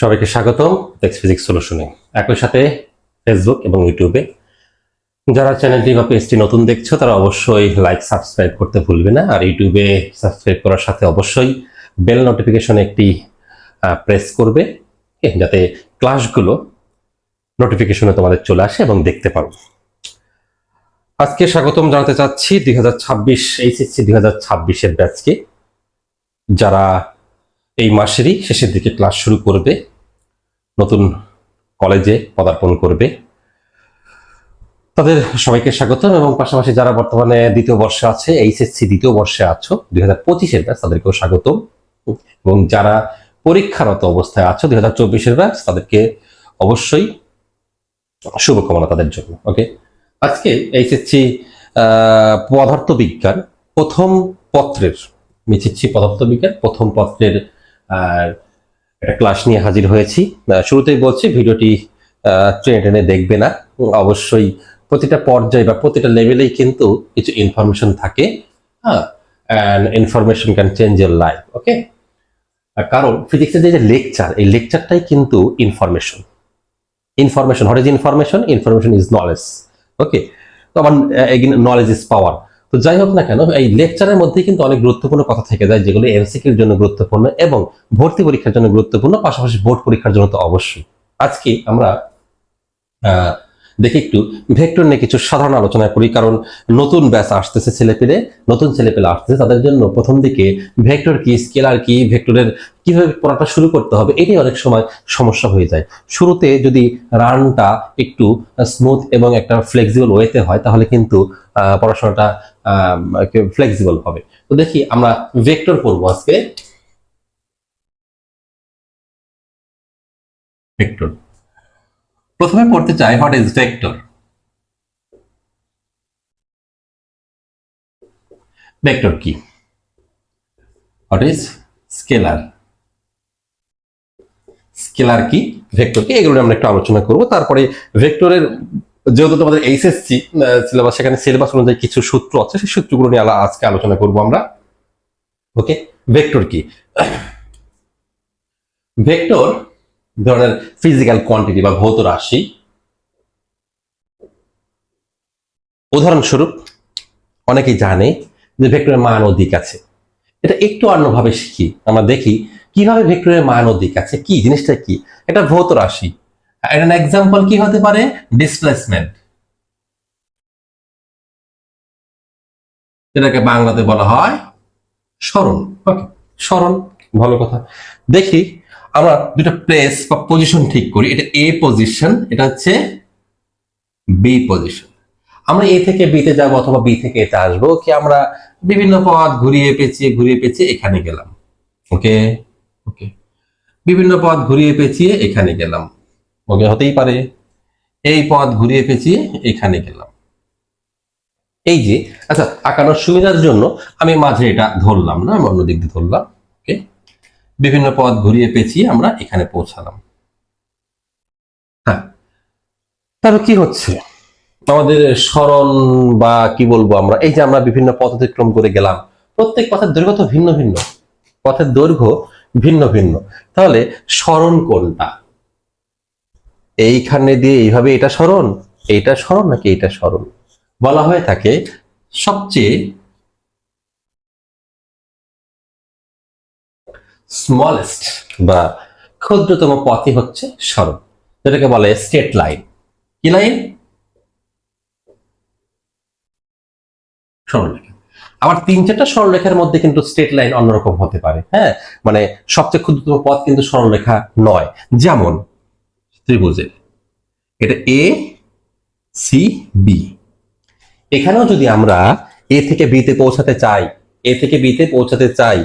সবাইকে স্বাগতম text physics সলিউশনে একই সাথে ফেসবুক এবং ইউটিউবে যারা চ্যানেলটি বা পেজটি নতুন দেখছ, তারা অবশ্যই লাইক সাবস্ক্রাইব করতে ভুলবে না। আর ইউটিউবে সাবস্ক্রাইব করার সাথে অবশ্যই বেল নোটিফিকেশন একটি প্রেস করবে যাতে ক্লাসগুলো নোটিফিকেশনে তোমাদের চলে আসে এবং দেখতে পারো। আজকে স্বাগতম জানাতে চাচ্ছি দুই হাজার ছাব্বিশ এইচএসসি দুই হাজার ছাব্বিশের ব্যাচকে যারা এই মাসেরই শেষের দিকে ক্লাস শুরু করবে নতুন কলেজে পদার্পণ করবে। তাদের সবাইকে স্বাগতম এবং পাশাপাশি যারা বর্তমানে দ্বিতীয় বর্ষে আছে, এইচএসসি দ্বিতীয় বর্ষে আছো, দুই হাজার পঁচিশের ব্যাচ তাদেরকেও স্বাগতম। এবং যারা পরীক্ষারত অবস্থায় আছো, দুই হাজার চব্বিশের ব্যাচ তাদেরকে অবশ্যই শুভকামনা তাদের জন্য। ওকে আজকে এইচএসসি পদার্থ বিজ্ঞান প্রথম পত্রের মিছিচ্ছি পদার্থ বিজ্ঞান, প্রথম পত্রের একটা ক্লাস নিয়ে হাজির হয়েছি। শুরুতেই বলছি, ভিডিওটি টেনে টেনে দেখবে না। অবশ্যই প্রতিটা পর্যায়ে বা প্রতিটা লেভেলেই কিন্তু কিছু ইনফরমেশন থাকে। হ্যাঁ and information can change your life okay কারণ ফিজিক্সের যে লেকচার এই লেকচারটাই কিন্তু information information what is information information is knowledge okay তো আমার নলেজ ইজ পাওয়ার তো যাই হোক না কেন, এই লেকচারের মধ্যে কিন্তু অনেক গুরুত্বপূর্ণ কথা থেকে যায়, যেগুলো এমসিকিউর জন্য গুরুত্বপূর্ণ এবং ভর্তি পরীক্ষার জন্য গুরুত্বপূর্ণ, পাশাপাশি বোর্ড পরীক্ষার জন্য তো অবশ্যই। আজকে আমরা দেখি একটু ভেক্টর নিয়ে কিছু সাধারণ আলোচনা করি কারণ নতুন ব্যাচ আসতেছে ছেলেপেলে, নতুন ছেলেপেলে আসতেছে, তাদের জন্য প্রথম দিকে ভেক্টর কি, স্কেলার কি, ভেক্টরের কীভাবে পড়াটা শুরু করতে হবে, এটাই অনেক সময় সমস্যা হয়ে যায়। শুরুতে যদি রানটা একটু স্মুথ এবং একটা ফ্লেক্সিবল ওয়েতে হয়, তাহলে কিন্তু পড়াশোনাটা ফ্লেক্সিবল হবে। তো দেখি আমরা ভেক্টর করব আজকে। ভেক্টর প্রথমে পড়তে চাই হোয়াট ইজ ভেক্টর ভেক্টর কি? হোয়াট ইজ স্কেলার স্কেলার কি? ভেক্টর কি? এগুলো আমরা একটু আলোচনা করব। তারপরে ভেক্টরের যেহেতু তোমাদের এইচএসসি সিলেবাস সেখানে সিলেবাস অনুযায়ী কিছু সূত্র আছে, সেই সূত্রগুলো নিয়ে আজকে আলোচনা করব আমরা। ওকে ভেক্টর কি? ভেক্টর ধরনের ফিজিক্যাল কোয়ান্টিটি বা ভৌত রাশি। উদাহরণস্বরূপ, অনেকেই জানে যে ভেক্টরের মান ও দিক আছে। এটা একটু অন্যভাবে শিখি। আমরা দেখি কীভাবে ভেক্টরের মান ও দিক আছে, কি, জিনিসটা কি? এটা ভৌত রাশি। এর এক্সাম্পল কি হতে পারে? ডিসপ্লেসমেন্ট এটাকে বাংলাতে বলা হয় সরণ ওকে সরণ ভালো কথা। দেখি, আমরা দুটো প্লেস বা পজিশন ঠিক করি। এটা এ পজিশন এটা হচ্ছে বি পজিশন আমরা এ থেকে বিতে যাব অথবা বি থেকে এতে আসব। কি আমরা বিভিন্ন পথ ঘুরিয়ে পেঁচিয়ে ঘুরিয়ে পেঁচিয়ে এখানে গেলাম। ওকে ওকে বিভিন্ন পথ ঘুরিয়ে পেঁচিয়ে এখানে গেলাম। ওকে হতেই পারে। এই পথ ঘুরিয়ে পেঁচিয়ে এখানে গেলাম। এই যে আচ্ছা আঁকানোর সুবিধার জন্য আমি মাঝে এটা ধরলাম না, আমি অন্য দিক দিয়ে ধরলাম ওকে বিভিন্ন পথ ঘুরিয়ে পেঁচিয়ে আমরা এখানে পৌঁছালাম। হ্যাঁ তাহলে কি হচ্ছে? আমাদের স্মরণ বা কি বলব আমরা, এই যে আমরা বিভিন্ন পথ অতিক্রম করে গেলাম, প্রত্যেক পথের দৈর্ঘ্য তো ভিন্ন ভিন্ন, পথের দৈর্ঘ্য ভিন্ন ভিন্ন। তাহলে স্মরণ কোনটা? এইখানে দিয়ে এইভাবে এটা স্মরণ এইটা স্মরণ নাকি এটা স্মরণ বলা হয়ে থাকে সবচেয়ে স্মলেস্ট বা ক্ষুদ্রতম পথই হচ্ছে সরল যেটাকে বলে স্টেট লাইন কি লাইন সরলরেখা। আবার তিন চারটা সরলরেখার মধ্যে কিন্তু স্টেট লাইন অন্যরকম হতে পারে হ্যাঁ? মানে সবচেয়ে ক্ষুদ্রতম পথ কিন্তু সরলরেখা নয়। যেমন ত্রিভুজের এটা এ সি বি এখানেও যদি আমরা এ থেকে বিতে পৌঁছাতে চাই এ থেকে বিতে পৌঁছাতে চাই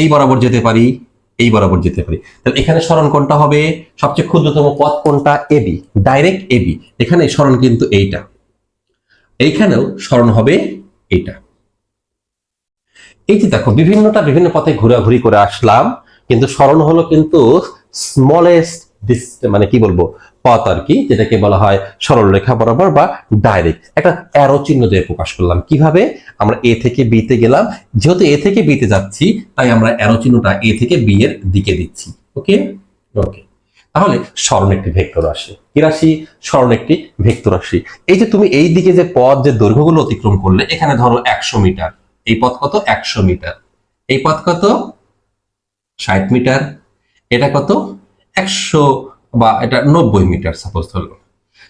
এই বরাবর যেতে পারি, এই বরাবর যেতে পারি। তাহলে এখানে স্মরণ কোনটা হবে? সবচেয়ে ক্ষুদ্রতম পথ কোনটা? এবি ডাইরেক্ট এবি এখানে স্মরণ কিন্তু এইটা। এইখানেও স্মরণ হবে এইটা। এই যে দেখো, বিভিন্নটা বিভিন্ন পথে ঘোরাঘুরি করে আসলাম, কিন্তু স্মরণ হলো কিন্তু স্মলেস্ট মানে কি বলব পথ আর কি, যেটাকে বলা হয় সরল রেখা বরাবর বা ডাইরেক্ট একটা অ্যারো চিহ্ন দিয়ে প্রকাশ করলাম। কীভাবে? আমরা এ থেকে বি তে গেলাম। যেহেতু এ থেকে বি তে যাচ্ছি, তাই আমরা অ্যারো চিহ্নটা এ থেকে বি এর দিকে দিচ্ছি। ওকে ওকে তাহলে স্মরণ একটি ভেক্টর রাশি কি রাশি? স্মরণ একটি ভেক্টর রাশি। এই যে তুমি এই দিকে যে পথ, যে দৈর্ঘ্যগুলো অতিক্রম করলে, এখানে ধরো একশো মিটার। এই পথ কত? একশো মিটার। এই পথ কত? ষাট মিটার। এটা কত? একশো বা এটা নব্বই মিটার সাপোজ ধরলো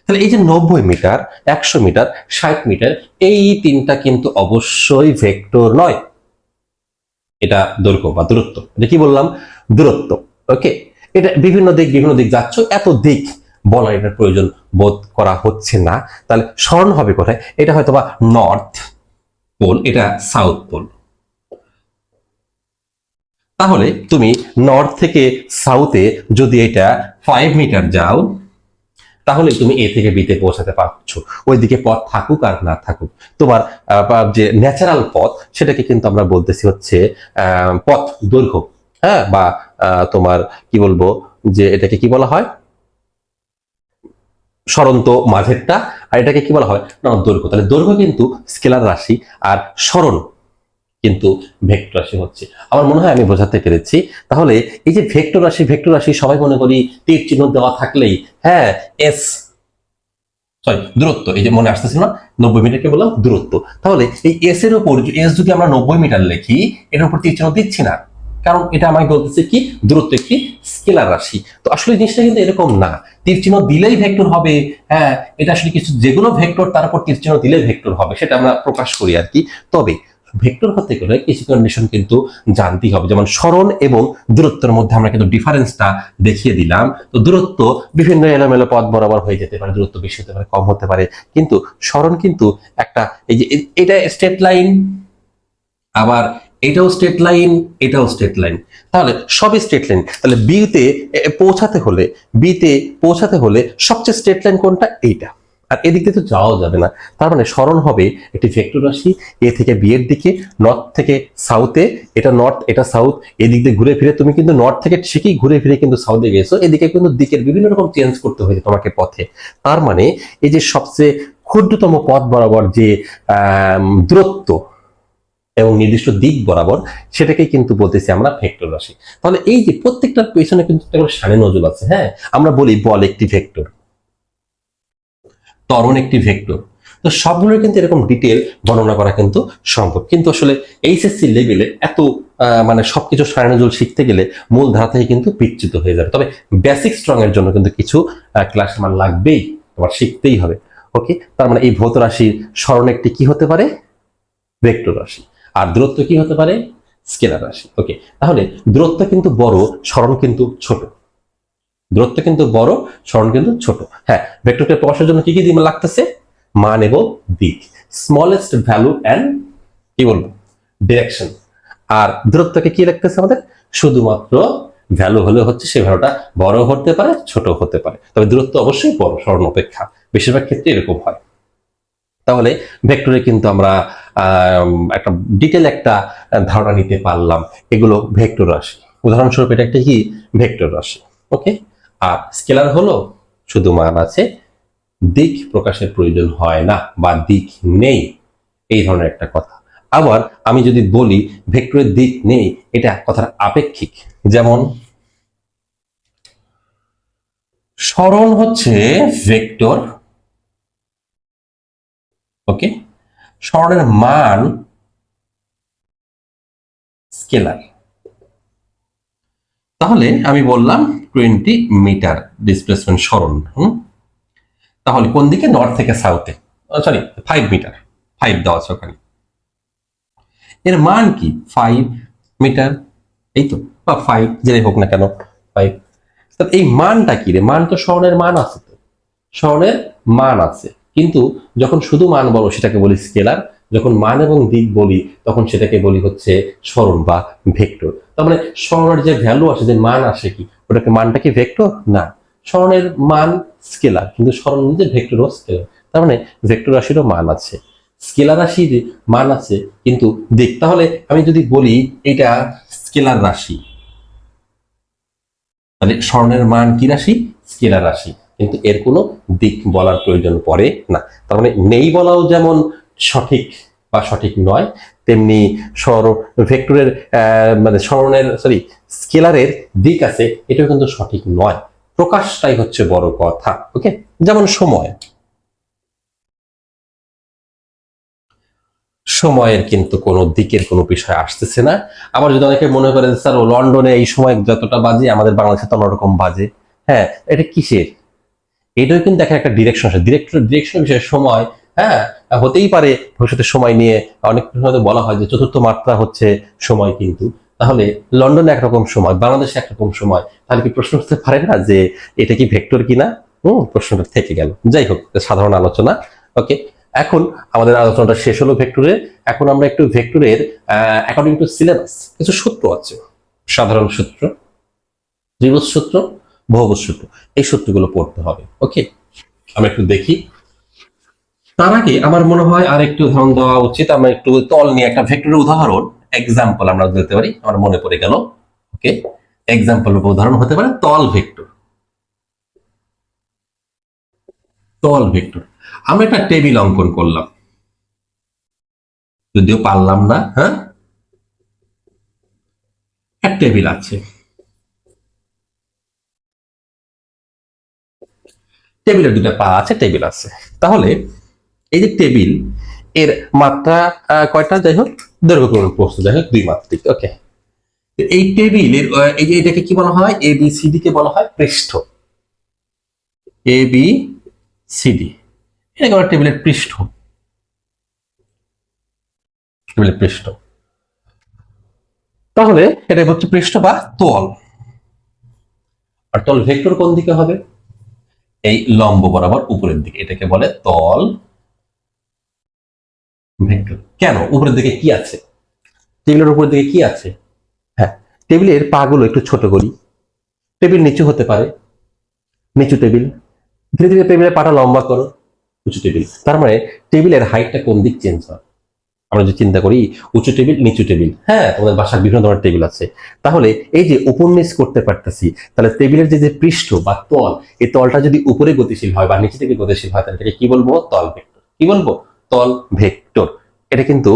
তাহলে এই যে নব্বই মিটার, একশো মিটার, ষাট মিটার, এই তিনটা কিন্তু অবশ্যই ভেক্টর নয়। এটা দৈর্ঘ্য বা দূরত্ব। এটা কি বললাম? দূরত্ব। ওকে? এটা বিভিন্ন দিক বিভিন্ন দিক যাচ্ছ, এত দিক বলার এটার প্রয়োজন বোধ করা হচ্ছে না। তাহলে স্মরণ হবে কোথায়? এটা হয়তো বা নর্থ পোল, এটা সাউথ পোল। তাহলে তুমি নর্থ থেকে সাউথে যদি এটা ফাইভ মিটার যাও, তাহলে তুমি এ থেকে বিতে পৌঁছাতে পারছ। ওইদিকে পথ থাকুক আর না থাকুক। তোমার যে ন্যাচারাল পথ, সেটাকে কিন্তু আমরা বলতেছি হচ্ছে পথ দৈর্ঘ্য। হ্যাঁ? বা তোমার কি বলব, যে এটাকে কি বলা হয়? সরন্ত মাঝেরটা। আর এটাকে কি বলা হয়? না, দৈর্ঘ্য। তাহলে দৈর্ঘ্য কিন্তু স্কেলার রাশি আর সরণ কিন্তু ভেক্টর রাশি হচ্ছে। আমার মনে হয় আমি বোঝাতে পেরেছি। তাহলে এই যে ভেক্টর রাশি ভেক্টর রাশি সবাই মনে করি তীর চিহ্ন দেওয়া থাকলেই হ্যাঁ এস সরি দূরত্ব, এই যে মনে আসতেছিল না, নব্বই মিটারকে বললাম, দূরত্ব। তাহলে এই এস এর উপর এস যদি আমরা নব্বই মিটার লিখি, এর উপর তীর চিহ্ন দিচ্ছি না। কারণ এটা আমাকে বলতেছে কি, দূরত্ব একটি স্কেলার রাশি। তো আসলে জিনিসটা কিন্তু এরকম না। তীর চিহ্ন দিলেই ভেক্টর হবে হ্যাঁ এটা আসলে কিছু যেগুলো ভেক্টর, তার উপর তীর চিহ্ন দিলে ভেক্টর হবে, সেটা আমরা প্রকাশ করি আর কি। তবে ভেক্টর হতে গেলে কিছু কন্ডিশন কিন্তু জানতেই হবে। যেমন সরণ এবং দূরত্বের মধ্যে আমরা কিন্তু ডিফারেন্সটা দেখিয়ে দিলাম। তো দূরত্ব বিভিন্ন এলোমেলো পথ বরাবর হয়ে যেতে পারে, দূরত্ব বেশি হতে পারে, কম হতে পারে। কিন্তু সরণ কিন্তু একটা, এই যে, এটা স্ট্রেট লাইন আবার এটাও স্ট্রেট লাইন এটাও স্ট্রেট লাইন তাহলে সবই স্ট্রেট লাইন তাহলে বিতে পৌঁছাতে হলে বিতে পৌঁছাতে হলে সবচেয়ে স্ট্রেট লাইন কোনটা? এইটা। আর এদিক দিয়ে তো যাওয়া যাবে না। তার মানে স্মরণ হবে একটি ভেক্টর রাশি, এ থেকে বি এর দিকে নর্থ থেকে সাউথে এটা নর্থ এটা সাউথ এদিক দিয়ে ঘুরে ফিরে। তুমি কিন্তু নর্থ থেকে ঠিকই ঘুরে ফিরে কিন্তু সাউথে গেছো এদিকে কিন্তু দিকের বিভিন্ন রকম চেঞ্জ করতে হয়েছে তোমাকে পথে। তার মানে এই যে সবচেয়ে ক্ষুদ্রতম পথ বরাবর যে দূরত্ব এবং নির্দিষ্ট দিক বরাবর সেটাকে কিন্তু বলতেছি আমরা ভেক্টর রাশি। তাহলে এই যে প্রত্যেকটার পেছনে কিন্তু একটা করে নজল আছে হ্যাঁ? আমরা বলি বল একটি ভেক্টর। ত্বরণ একটি ভেক্টর তো সবগুলোর কিন্তু এরকম ডিটেল বর্ণনা করা কিন্তু সম্ভব। কিন্তু আসলে এইচএসসি লেভেলে এত মানে সবকিছু সাড়ে নজল শিখতে গেলে মূল ধারা থেকে কিন্তু বিচ্যুত হয়ে যাবে। তবে বেসিক স্ট্রং এর জন্য কিন্তু কিছু ক্লাস আমার লাগবেই, তোমার শিখতেই হবে। ওকে তার মানে এই ভৌত রাশির স্মরণ একটি কি হতে পারে? ভেক্টর রাশি। আর দূরত্ব কি হতে পারে? স্কেলার রাশি। ওকে তাহলে দূরত্ব কিন্তু বড় স্মরণ কিন্তু ছোট। দূরত্ব কিন্তু বড় স্মরণ কিন্তু ছোট। হ্যাঁ ভেক্টরকে প্রকাশের জন্য কি কি দিক লাগতেছে? মান এবং দিক। স্মলেস্ট ভ্যালু অ্যান্ড কি বলব? ডিরেকশন আর দূরত্বকে কি লাগতেছে আমাদের? শুধুমাত্র ভ্যালু হলে হচ্ছে সেই ভ্যালুটা বড় হতে পারে ছোট হতে পারে। তবে দূরত্ব অবশ্যই বড় স্মরণ অপেক্ষা। বেশিরভাগ ক্ষেত্রে এরকম হয়। তাহলে ভেক্টরে কিন্তু আমরা আম, একটা ডিটেল একটা ধারণা নিতে পারলাম। এগুলো ভেক্টর রাশি। উদাহরণস্বরূপ এটা একটা কি? ভেক্টর রাশি। ওকে আর স্কেলার হলো শুধু মান আছে, দিক প্রকাশের প্রয়োজন হয় না বা দিক নেই। এই ধরনের একটা কথা। আবার আমি যদি বলি ভেক্টরের দিক নেই, এটা কথার আপেক্ষিক। যেমন, সরণ হচ্ছে ভেক্টর, ওকে? স্মরণের মান স্কেলার। তাহলে আমি বললাম টোয়েন্টি মিটার ডিসপ্লেসমেন্ট স্মরণ হুম? তাহলে কোন দিকে? নর্থ থেকে সাউথে সরি ফাইভ মিটার ফাইভ দেওয়া আছে ওখানে। এর মান কি? ফাইভ মিটার এই তো। বা ফাইভ যেটাই হোক না কেন ফাইভ এই মানটা কি রে? মান তো স্বর্ণের মান আছে তো। স্বর্ণের মান আছে। কিন্তু যখন শুধু মান বলো, সেটাকে বলি স্কেলার যখন মান এবং দিক বলি, তখন সেটাকে বলি হচ্ছে স্মরণ বা ভেক্টর। তার মানে স্মরণের যে ভ্যালু আসে, যে মান আসে কি? ওটাকে মানটা কি ভেক্টর না। স্মরণের মান স্কেলার কিন্তু স্মরণ যে ভেক্টর ও স্কেলার তার মানে ভেক্টর রাশিরও মান আছে। স্কেলার রাশির মান আছে, কিন্তু দিক, তাহলে আমি যদি বলি এটা স্কেলার রাশি, তাহলে স্বর্ণের মান কি রাশি? স্কেলার রাশি। কিন্তু এর কোনো দিক বলার প্রয়োজন পড়ে না। তার মানে নেই বলাও যেমন সঠিক বা সঠিক নয়, তেমনি স্বর, ভেক্টরের মানে স্মরণের সরি স্কেলারের দিক আছে, এটাও কিন্তু সঠিক নয়। প্রকাশটাই হচ্ছে বড় কথা ওকে যেমন সময়। সময়ের কিন্তু কোনো দিকের কোনো বিষয় আসতেছে না। আবার যদি অনেকে মনে করে স্যার ও লন্ডনে এই সময় যতটা বাজে, আমাদের বাংলাদেশে তো অন্যরকম বাজে। হ্যাঁ এটা কিসের? এটাও কিন্তু একটা একটা ডিরেকশন আছে ডিরেক্টর ডিরেকশন বিষয়ে সময় হ্যাঁ হতেই পারে ভবিষ্যতে সময় নিয়ে, অনেক সময় বলা হয় যে চতুর্থ মাত্রা হচ্ছে সময় কিন্তু। তাহলে লন্ডনে একরকম সময়, বাংলাদেশে একরকম সময়, তাহলে কি প্রশ্ন উঠতে পারে না যে এটা কি ভেক্টর কিনা? হুম, প্রশ্নটা থেকে গেল। যাই হোক সাধারণ আলোচনা, ওকে? এখন আমাদের আলোচনাটা শেষ হলো ভেক্টরে। এখন আমরা একটু ভেক্টরের অ্যাকর্ডিং টু সিলেবাস কিছু সূত্র আছে। সাধারণ সূত্র ত্রিভুজ সূত্র বহুভুজ সূত্র, এই সূত্রগুলো পড়তে হবে, ওকে? আমরা একটু দেখি। তার আগে আমার মনে হয় আর একটু উদাহরণ দেওয়া উচিত। আমরা একটু তল নিয়ে একটা ভেক্টরের উদাহরণ এক্সাম্পল আমরা দিতে পারি, আমার মনে পড়ে গেল। ওকে এক্সাম্পল উদাহরণ হতে পারে তল ভেক্টর তল ভেক্টর আমরা একটা টেবিল অঙ্কন করলাম। যদিও পারলাম না হ্যাঁ? এক টেবিল আছে। টেবিলের দুটা পা আছে টেবিল আছে। তাহলে এই যে টেবিলের মাত্রা কয়টা? যাই হোক দৈর্ঘ্য ক্রমিক প্রস্থ যাই হোক দুই মাত্রিক ওকে এই টেবিলের এই যে এটাকে কি বলা হয়? এ বি ডি কে বলা হয়? পৃষ্ঠ। এ বি ডি এটাকে বলা? টেবিলের পৃষ্ঠ। টেবিলের পৃষ্ঠ। তাহলে এটা হচ্ছে পৃষ্ঠ বা তল। আর তল ভেক্টর কোন দিকে হবে? এই লম্ব বরাবর উপরের দিকে। এটাকে বলে তল। ভেক্টর। কেন? উপরের দিকে কি আছে? টেবিলের উপরের দিকে কি আছে? হ্যাঁ টেবিলের পাগুলো একটু ছোট করি। টেবিল নিচু হতে পারে। নিচু টেবিল। ধীরে ধীরে টেবিলের পাটা লম্বা করো। উঁচু টেবিল। তার মানে টেবিলের হাইটটা কোন দিক চেঞ্জ হয়? আমরা যে চিন্তা করি, উঁচু টেবিল, নিচু টেবিল। হ্যাঁ তোমাদের বাসার বিভিন্ন ধরনের টেবিল আছে। তাহলে এই যে নিচ করতে পারতেছি, তাহলে টেবিলের যে যে পৃষ্ঠ বা তল, এই তলটা যদি উপরে গতিশীল হয় বা নিচে থেকে গতিশীল হয়, তাহলে কি বলব? তল ভেক্টর। কি বলব? তল ভেক্টর। এটা কিন্তু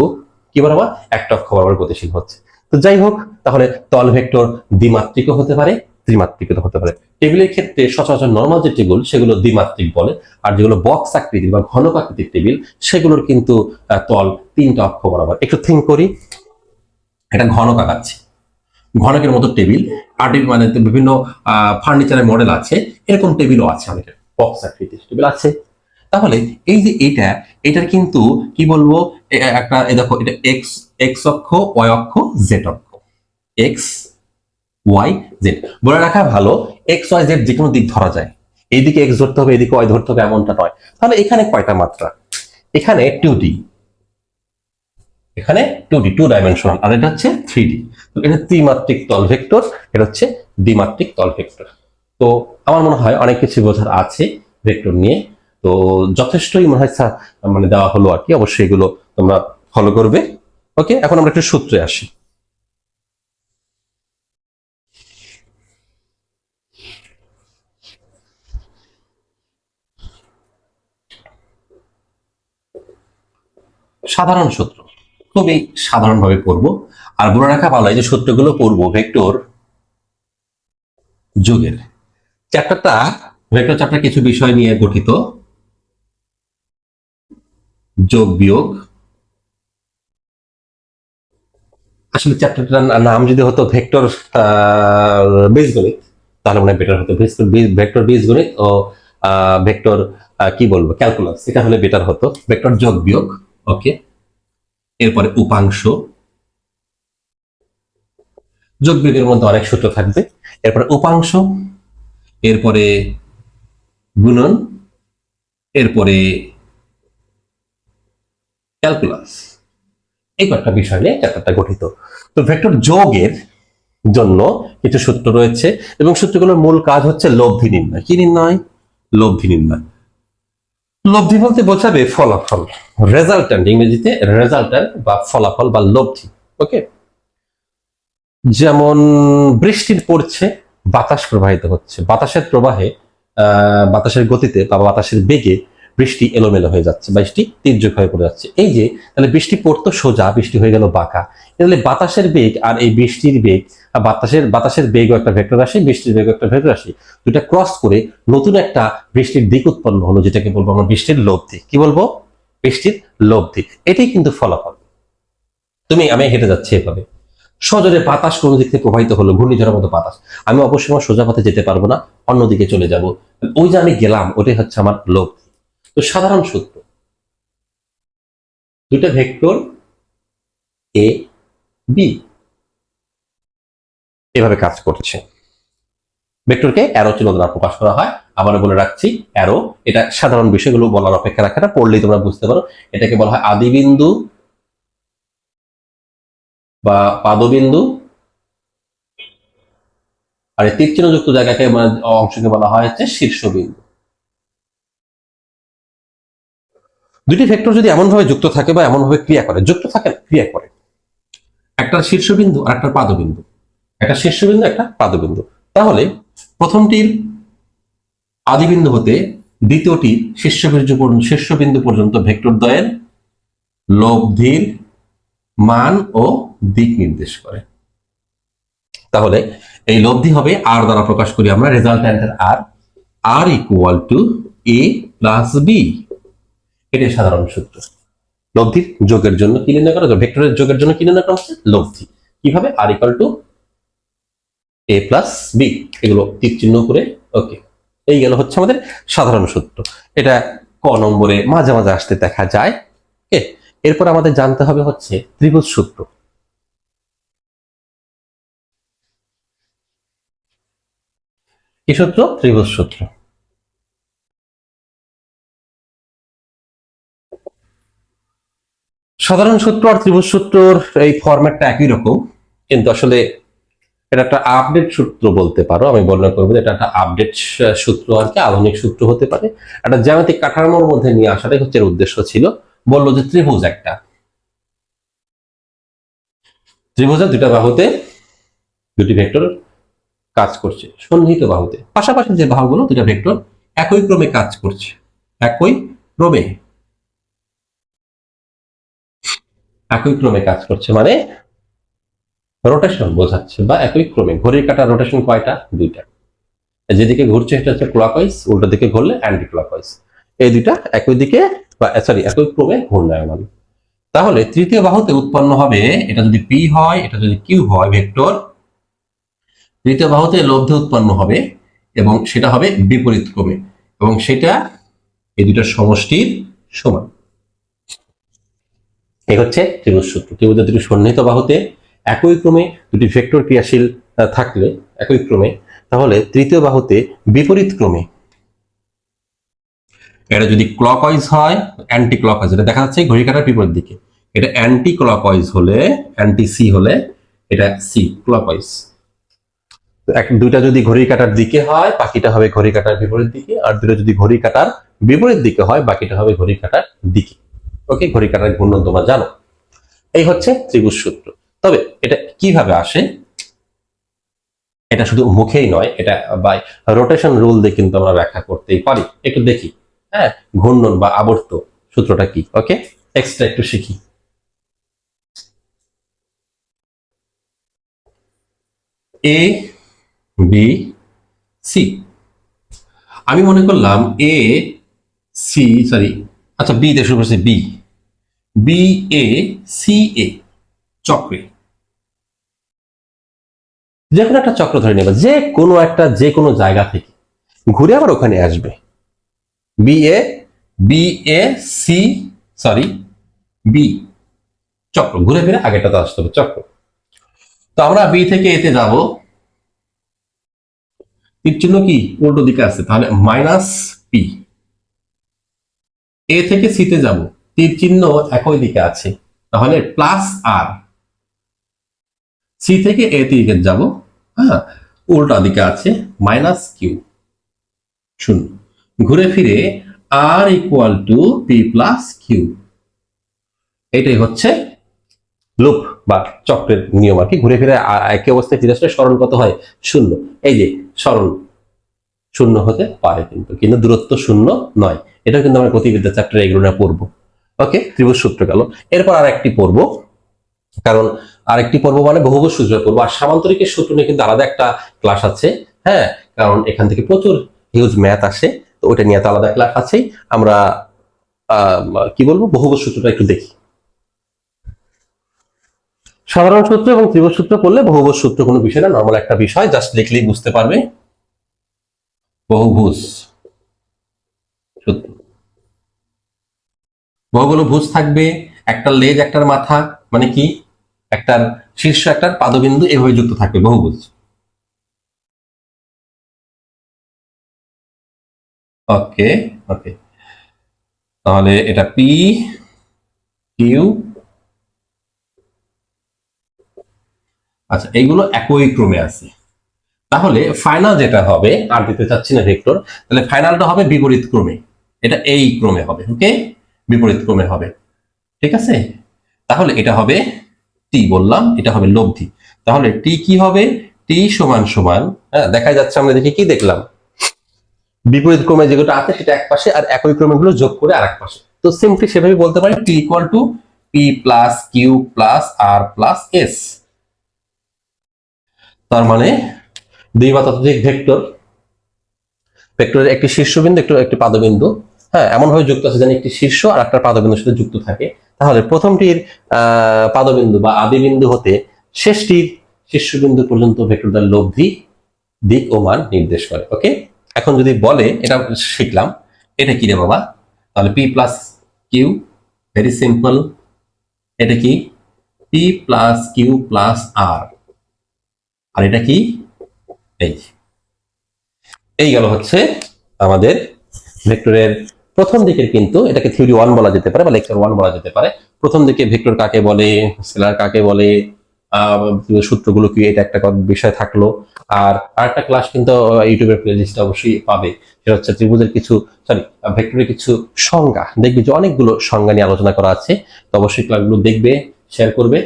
কি বরাবর একটা অক্ষ বরাবর গতিশীল হচ্ছে। তো যাই হোক, তাহলে তল ভেক্টর দ্বিমাত্রিকও হতে পারে, ত্রিমাত্রিকও হতে পারে। টেবিলের ক্ষেত্রে সচরাচর নর্মাল যে টেবিল সেগুলো দ্বিমাত্রিক বলে। আর যেগুলো বক্স আকৃতির বা ঘনক আকৃতির টেবিল সেগুলোর কিন্তু তল তিনটা অক্ষ বরাবর। একটু থিঙ্ক করি। এটা ঘনক আঁকাচ্ছি। ঘনকের মতো টেবিল আর্টির মানে তো বিভিন্ন ফার্নিচারের মডেল আছে। এরকম টেবিলও আছে অনেকের বক্স আকৃতির টেবিল আছে। তাহলে এই যে এটা, এটার কিন্তু কি বলব? একটা দেখো, এটা এক্স এক্স অক্ষ ওয়াই অক্ষ জেড অক্ষ। এক্স ওয়াই জেড বলে রাখা ভালো এক্স ওয়াই জেড যে কোনো দিক ধরা যায়। এইদিকে এক্স ধরতে হবে এদিকে ওয়াই ধরতে হবে, এমনটা নয়। তাহলে এখানে কয়টা মাত্রা? এখানে টু ডি এখানে টু ডি টু ডাইমেনশনাল আর এটা হচ্ছে থ্রি ডি তো এটা ত্রিমাত্রিক তল ভেক্টর, এটা হচ্ছে দ্বিমাত্রিক তল ভেক্টর। তো আমার মনে হয় অনেক কিছু বোঝার আছে ভেক্টর নিয়ে। তো যথেষ্টই মনে হয় মানে দেওয়া হলো আর কি। অবশ্যই এগুলো তোমরা ফলো করবে। ওকে এখন আমরা একটু সূত্রে আসি। সাধারণ সূত্র। খুবই সাধারণভাবে পড়ব। আর মনে রাখা ভালো যে সূত্রগুলো পড়ব ভেক্টর যুগের। চ্যাপ্টারটা ভেক্টর চ্যাপ্টার কিছু বিষয় নিয়ে গঠিত। যোগ বিয়োগ। আসলে চ্যাপ্টারটার নাম যদি হতো ভেক্টর বীজগণিত, তাহলে মনে হয় বেটার হতো। ভেক্টর বীজগণিত ও ভেক্টর কি বলব? ক্যালকুলাস এটা হলে বেটার হতো। ভেক্টর যোগ বিয়োগ ওকে এরপরে উপাংশ। যোগ বিয়োগের মধ্যে অনেক সূত্র থাকবে। এরপরে উপাংশ, এরপরে গুণন, এরপরে ক্যালকুলাস এই কয়েকটা বিষয় নিয়ে চ্যাপ্টারটা গঠিত। তো ভেক্টর যোগের জন্য কিছু সূত্র রয়েছে এবং সূত্রগুলোর মূল কাজ হচ্ছে লব্ধি নির্ণয়। কি নির্ণয়? লব্ধি নির্ণয়। লব্ধি বলতে বোঝাবে ফলাফল। রেজাল্টেন্ট ইংরেজিতে রেজাল্টেন্ট বা ফলাফল বা লব্ধি। ওকে যেমন বৃষ্টির পড়ছে, বাতাস প্রবাহিত হচ্ছে। বাতাসের প্রবাহে বাতাসের গতিতে বা বাতাসের বেগে বৃষ্টি এলোমেলো হয়ে যাচ্ছে, বৃষ্টি তীর্যক হয়ে পড়ে যাচ্ছে। এই যে, তাহলে বৃষ্টি পড়তো সোজা, বৃষ্টি হয়ে গেল বাঁকা। তাহলে বাতাসের বেগ আর এই বৃষ্টির বেগ বাতাসের বাতাসের বেগও একটা ভেক্টর রাশি, বৃষ্টির বেগও একটা ভেক্টর রাশি। দুটা ক্রস করে নতুন একটা বৃষ্টির দিক উৎপন্ন হলো, যেটাকে বলব আমরা বৃষ্টির লব্ধি। কি বলব? বৃষ্টির লব্ধি। এটাই কিন্তু ফলাফল। তুমি, আমি হেঁটে যাচ্ছি এভাবে। সজোরে বাতাস কোনো দিক থেকে প্রবাহিত হলো, ঘূর্ণিঝড়ের মতো বাতাস। আমি অবশ্যই আমার সোজা পথে যেতে পারব না, অন্যদিকে চলে যাব। ওই যে আমি গেলাম, ওটাই হচ্ছে আমার লব্ধি। তো সাধারণ সূত্র দুটা ভেক্টর এ বি এভাবে কাজ করছে। ভেক্টরকে অ্যারো চিহ্ন দ্বারা প্রকাশ করা হয়। আবার বলে রাখছি অ্যারো এটা সাধারণ বিষয়গুলো বলার অপেক্ষা রাখে না, পড়লেই তোমরা বুঝতে পারো। এটাকে বলা হয় আদিবিন্দু বা পাদবিন্দু। আর এই তীর চিহ্নযুক্ত জায়গাকে মানে অংশকে বলা হয় হচ্ছে শীর্ষবিন্দু। দুটি ভেক্টর যদি এমন ভাবে যুক্ত থাকে বা এমন ভাবে ক্রিয়া করে, যুক্ত থাকে ক্রিয়া করে। একটা শীর্ষবিন্দু আর একটা পাদবিন্দু। একটা শীর্ষবিন্দু, একটা পাদবিন্দু। তাহলে প্রথমটির আদিবিন্দু হতে দ্বিতীয়টির শীর্ষবিন্দু পর্যন্ত শীর্ষবিন্দু পর্যন্ত ভেক্টর দ্বয়ের লব্ধির মান ও দিক নির্দেশ করে। তাহলে এই লব্ধি হবে আর দ্বারা প্রকাশ করি আমরা রেজাল্ট্যান্টের R R equal to A plus B এটাই সাধারণ সূত্র। লব্ধির যোগের জন্য কি নির্ণয় করা ভেক্টরের যোগের জন্য কি নির্ণয় করা হচ্ছে? লব্ধি। কীভাবে? R equal to A plus B এগুলো তীর চিহ্ন করে ওকে এই গেল হচ্ছে আমাদের সাধারণ সূত্র। এটা ক নম্বরে মাঝে মাঝে আসতে দেখা যায়। এরপর আমাদের জানতে হবে হচ্ছে ত্রিভুজ সূত্র। কি সূত্র? ত্রিভুজ সূত্র। সাধারণ সূত্র আর ত্রিভুজ সূত্রর এই ফরম্যাটটা একই রকম, কিন্তু আসলে এটা একটা আপডেট সূত্র বলতে পারো। আমি বর্ণনা করব এটা একটা আপডেট সূত্র আর কি, আধুনিক সূত্র হতে পারে। একটা জ্যামিতিক কাঠামোর মধ্যে নিয়ে আসাটাই হচ্ছে উদ্দেশ্য ছিল। বলল যে ত্রিভুজ একটা। ত্রিভুজের দুটা বাহুতে দুটি ভেক্টর কাজ করছে সন্নিহিত বাহুতে। পাশাপাশি যে বাহুগুলো দুটা ভেক্টর একই ক্রমে কাজ করছে, একই ক্রমে। একই ক্রমে কাজ করছে মানে রোটেশন বোঝাচ্ছে বা একই ক্রমে। ঘড়ির কাটা রোটেশন কয়টা? দুইটা। যেদিকে ঘুরছে সেটা হচ্ছে ক্লকওয়াইজ উল্টো দিকে ঘুরলে অ্যান্টি ক্লকওয়াইজ এই দুইটা একই দিকে বা সরি একই ক্রমে ঘূর্ণায়মান। তাহলে তৃতীয় বাহুতে উৎপন্ন হবে, এটা যদি পি হয়, এটা যদি কিউ হয়, ভেক্টর, তৃতীয় বাহুতে লব্ধে উৎপন্ন হবে এবং সেটা হবে বিপরীত ক্রমে। এবং সেটা এই দুটার সমষ্টির সমান। এই হচ্ছে ত্রিভুজ সূত্র। ত্রিভুজের দুটি সন্নিহিত বাহুতে একই ক্রমে দুটি ভেক্টর ক্রিয়াশীল থাকলে, একই ক্রমে, তাহলে তৃতীয় বাহুতে বিপরীত ক্রমে। এটা যদি ক্লকওয়াইজ হয় অ্যান্টি ক্লকওয়াইজ এটা দেখা যাচ্ছে ঘড়ি কাটার বিপরীত দিকে। এটা অ্যান্টি ক্লকওয়াইজ হলে অ্যান্টি সি হলে এটা সি ক্লকওয়াইজ এক, দুইটা যদি ঘড়ি কাটার দিকে হয়, বাকিটা হবে ঘড়ি কাটার বিপরীত দিকে, আর দুটো যদি ঘড়ি কাটার বিপরীত দিকে হয়, বাকিটা হবে ঘড়ি কাটার দিকে। ওকে ঘড়ি কাটার ঘূর্ণন তোমরা জানো। এই হচ্ছে ত্রিভুজ সূত্র। তবে এটা কীভাবে আসে? এটা শুধু মুখেই নয়, এটা বাই রোটেশন রুল দিয়ে কিন্তু আমরা ব্যাখ্যা করতেই পারি। একটু দেখি হ্যাঁ? ঘূর্ণন বা আবর্ত সূত্রটা কি? ওকে এক্সট্রা একটু শিখি। এ বি সি আমি মনে করলাম এ সি সরি আচ্ছা বি শুরু করছি B B A C A চক্রে। যে কোনো একটা চক্র ধরে নেবে, যে কোনো একটা, যে কোনো জায়গা থেকে। ঘুরে আবার ওখানে আসবে। B A B A C sorry B চক্র। ঘুরে ফিরে আগেটাতে আসতে হবে, চক্র। তো আমরা বি থেকে এতে যাব। তীর চিহ্ন কি? উল্টো দিকে আছে, তাহলে মাইনাস পি এ থেকে সিতে যাব। তীর চিহ্ন একই দিকে আছে। তাহলে প্লাস আর সি থেকে এ দিকে যাব। হ্যাঁ উল্টা দিকে আছে মাইনাস কিউ শূন্য ঘুরে ফিরে R equal to P plus Q এটাই হচ্ছে লুপ বা চক্রের নিয়ম আর কি। ঘুরে ফিরে একই অবস্থায় ফিরে আসলে সরল কত হয়? শূন্য। এই যে সরল শূন্য হতে পারে কিন্তু কিন্তু দূরত্ব শূন্য নয়। এটাও কিন্তু আমরা গতিবিদ্যা চ্যাপ্টারে এগুলো না পড়ব। ওকে ত্রিভুজ সূত্র গেল। এরপর আর একটি পড়ব, কারণ আরেকটি পর্ব মানে বহুভুজ সূত্র পড়ব। আর সামান্তরিকের সূত্র নিয়ে কিন্তু আলাদা একটা ক্লাস আছে হ্যাঁ? কারণ এখান থেকে প্রচুর হিউজ ম্যাথ আসে, তো ওটা নিয়ে তো আলাদা ক্লাস আছেই। আমরা কি বলব? বহুভুজ সূত্রটা একটু দেখি। সাধারণ সূত্র এবং ত্রিভুজ সূত্র পড়লে বহুভুজ সূত্র কোনো বিষয় না নর্মাল একটা বিষয় জাস্ট লিখলেই বুঝতে পারবে। বহুভুজ সূত্র বহুগুলো ভুজ থাকবে, একটা লেজ, একটার মাথা মানে কি? একটার শীর্ষ, একটার পাদবিন্দু, এভাবে যুক্ত থাকবে বহুভুজ ওকে ওকে। তাহলে এটা পি কিউ আচ্ছা এইগুলো একই ক্রমে আছে। তাহলে ফাইনাল যেটা হবে, আর দিতে চাচ্ছি না ভেক্টর তাহলে ফাইনালটা হবে বিপরীত ক্রমে। এটা এই ক্রমে হবে ওকে বিপরীত ক্রমে হবে। ঠিক আছে? তাহলে এটা হবে টি বললাম, এটা হবে লব্ধি। তাহলে টি কি হবে? টি সমান সমান হ্যাঁ দেখা যাচ্ছে আমরা দেখি কি দেখলাম? বিপরীত ক্রমে যেগুলো আছে সেটা এক পাশে আর একই ক্রমে গুলো যোগ করে আর এক পাশে। তো সিম্পলি সেভাবে বলতে পারি T equal to P plus Q plus R plus S তার মানে দুই বা ততোধিক ভেক্টর। ভেক্টরের একটি শীর্ষবিন্দু, একটু একটি পাদবিন্দু। হ্যাঁ এমন ভাবে যুক্ত আছে যেন একটি শীর্ষ আর একটা পাদবিন্দুর সাথে যুক্ত থাকে। তাহলে প্রথমটির পাদবিন্দু বা আদিবিন্দু হতে শেষটির শীর্ষবিন্দু পর্যন্ত ভেক্টরদের লব্ধি, দিক ও মান নির্দেশ করে, ওকে? এখন যদি বলে, এটা শিখলাম, এটা কি রে বাবা? তাহলে P plus Q, very simple. এটা কি? P plus Q plus R. আর এটা কি? এই। এই গেল হচ্ছে আমাদের ভেক্টরের প্রথম দিকের কিন্তু এটাকে থিওরি ওয়ান বলা যেতে পারে বা লেকচার ওয়ান বলা যেতে পারে। প্রথম দিকে ভেক্টর কাকে বলে, স্কেলার কাকে বলে সূত্রগুলো কি, এটা একটা বিষয় থাকল। আর আরেকটা ক্লাস কিন্তু ইউটিউবের প্লেলিস্টে অবশ্যই পাবে। সেটা হচ্ছে ত্রিভুজের কিছু সরি ভেক্টরের কিছু সংজ্ঞা। দেখবে যে অনেকগুলো সংজ্ঞা নিয়ে আলোচনা করা আছে। তো অবশ্যই ক্লাসগুলো দেখবে শেয়ার করবে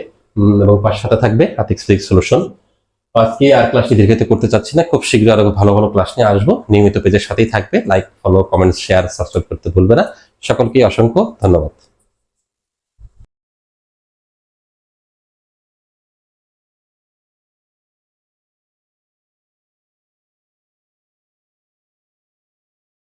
এবং পাশে সাথে থাকবে আর্থিক সলিউশন আজকে আর ক্লাসটি দীর্ঘিত করতে চাচ্ছি না। খুব শীঘ্রই আরও ভালো ভালো ক্লাস নিয়ে আসব। নিয়মিত পেজের সাথেই থাকবে। Like follow comment share subscribe করতে ভুলবে না। সকলকে অসংখ্য ধন্যবাদ।